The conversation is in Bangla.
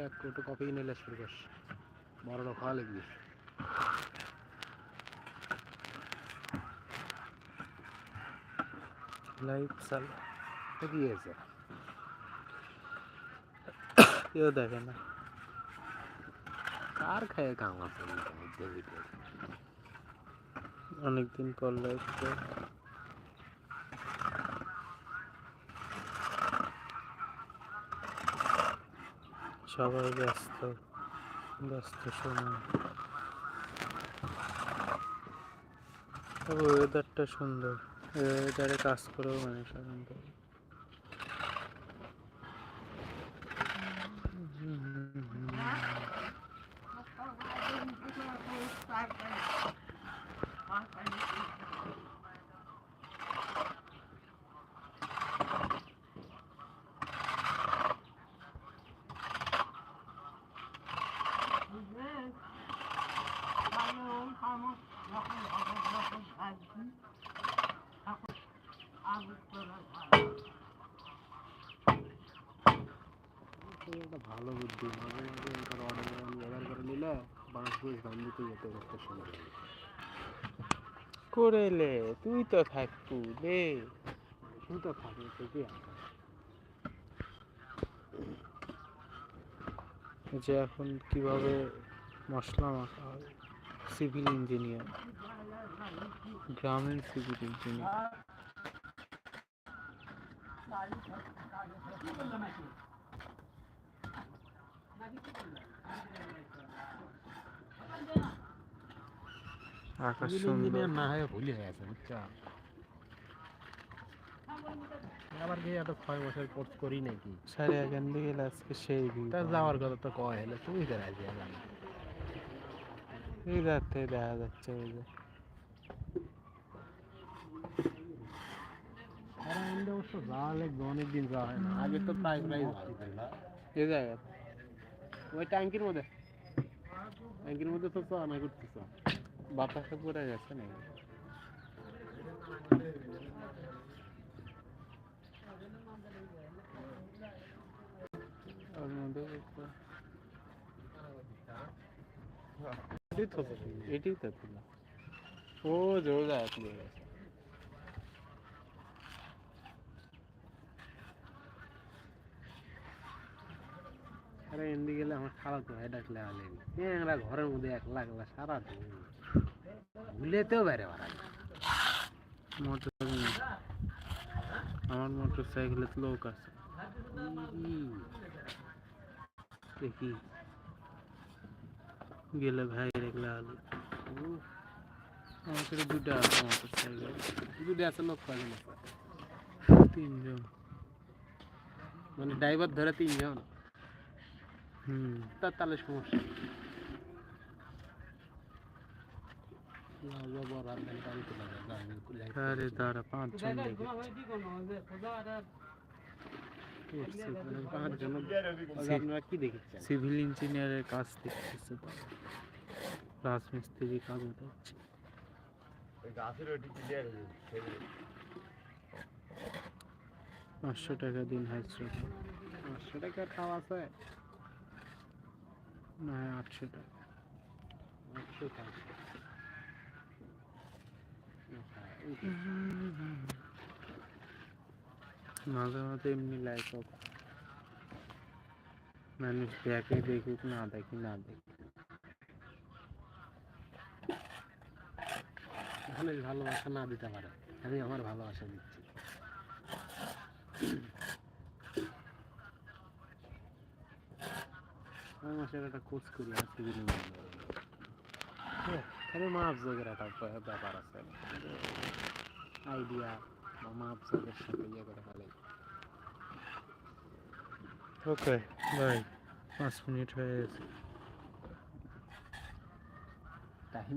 একটু কফি কোটো কিনে এলে শুরু করছে বড় লোক হওয়া লিখবি কেউ দেখে না কার খায় কাম আছে অনেকদিন কল লাইভ সবাই ব্যস্ত ব্যস্ত সময়। তবে ওয়েদারটা সুন্দর। ওয়েদারে কাজ করেও মানে সাধারণত পায়। একটা ভালো বুদ্ধি মাঝে মাঝে এটার অর্ডার করে নিলে যেতে করতে করে লে তুই তো থাকবু লে শুধু তো থাকে থেকে যে এখন কীভাবে মশলা মাখা হয় সিভিল ইঞ্জিনিয়ার। গ্রামের আকাশ সুন্দর। না হয়ে ভুলে হয়ে বুঝছ? আবার কি এত ছয় বছর কোর্স করি নাকি? সাড়ে এখান থেকে আজকে সেই তা যাওয়ার কথা তো কয় হলে তুমি তো রাজি হলাম। এই রাতে দেখা যাচ্ছে ওই যে আমাদের অবশ্য যাওয়া লাগবে অনেকদিন যাওয়া হয় না। আগে তো প্রায় প্রায় এই জায়গা ওই ট্যাঙ্কির মধ্যে। ট্যাঙ্কির মধ্যে তো চা না করতেছ। বাতাসে পড়ে গেছে একটা- এটাই তো এটাই তো ও জোর যায় চলে গেছে আরে এমনি গেলে আমার খারাপ তো ভাই ডাকলে আলে আমরা ঘরের মধ্যে একলা একলা সারা দিন ভুলেতেও বাইরে বাড়া মোটর আমার মোটর সাইকেলে তো লোক আছে। দেখি। গেলে ভাই দেখলে আলু। আমার কাছে দুটো আছে মোটর সাইকেল দুটো আছে লোক কয়জন আছে তিনজন। মানে ড্রাইভার ধরে তিনজন। হুম। তার তাহলে সমস্যা। আর দাঁড়া আপনারা কি দেখেছেন? সিভিল ইঞ্জিনিয়ারের কাজ দেখতেছে রাজমিস্ত্রি কাজ হচ্ছে। পাঁচশো টাকা দিন হাজরা পাঁচশো টাকার খাওয়া আছে। না আটশো টাকা। আটশো টাকা। মাঝে মাঝে এমনি লাইক মানুষ দেখে দেখুক না দেখি না দেখি। এখানে ভালোবাসা না দিতে পারে। আমি আমার ভালোবাসা দিচ্ছি। ছয় মাসের একটা কোর্স করি আর সিভিল খালি মাপ যোগের একটা ব্যাপার- আছে আইডিয়া বা মাপ যোগের সাথে ইয়ে করে ফেলে ওকে বাই পাঁচ মিনিট হয়ে গেছে টাইম